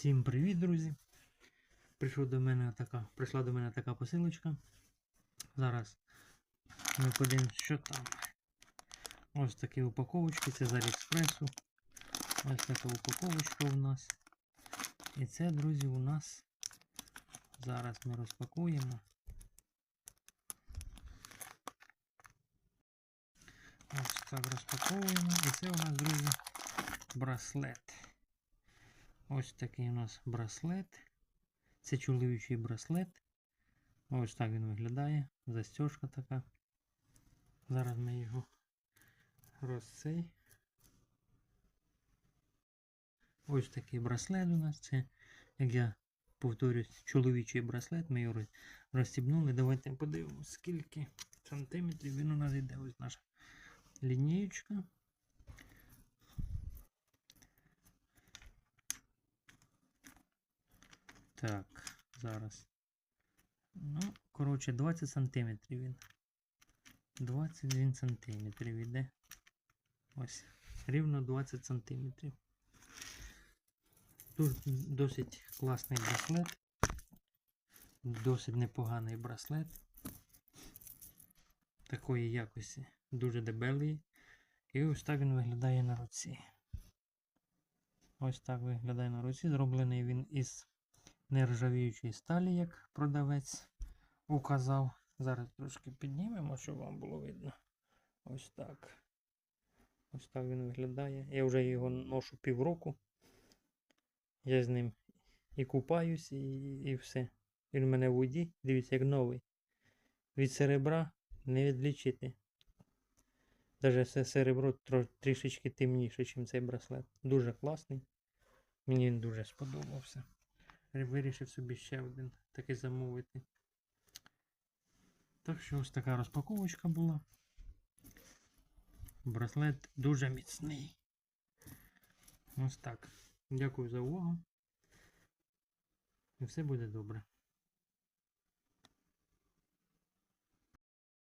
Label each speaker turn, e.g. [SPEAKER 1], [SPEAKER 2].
[SPEAKER 1] Всім привіт, друзі! Прийшов до мене така, прийшла до мене така посилочка. Зараз ми подивимось, що там. Ось такі упаковочки, це з Аліекспресу. Ось така упаковочка у нас. І це, друзі, у нас. Зараз ми розпакуємо. Ось так розпаковуємо. І це у нас, друзі, браслет. Ось такий у нас браслет. Це чоловічий браслет. Ось так він виглядає. Застежка така. Зараз ми його розцей. Ось такий браслет у нас. Це, як я повторюсь, чоловічий браслет. Ми його розстібнули. Давайте подивимось, скільки сантиметрів він у нас йде. Ось наша лінієчка. Так, зараз. Ну, коротше, 20 сантиметрів він. 21 сантиметрів іде. Ось. Рівно 20 сантиметрів. Тут досить класний браслет. Досить непоганий браслет. Такої якості. Дуже дебелий. І ось так він виглядає на руці. Ось так виглядає на руці. Зроблений він із нержавіючої сталі, як продавець указав. Зараз трошки піднімемо, щоб вам було видно. Ось так. Ось так він виглядає. Я вже його ношу півроку. Я з ним і купаюсь, і, і все. Він у мене в воді, дивіться, як новий. Від серебра не відлічити. Даже це серебро трішечки темніше, ніж цей браслет. Дуже класний. Мені він дуже сподобався. Вирішив собі ще один такий замовити. Так що ось така розпаковочка була. Браслет дуже міцний. Ось так. Дякую за увагу. І все буде добре.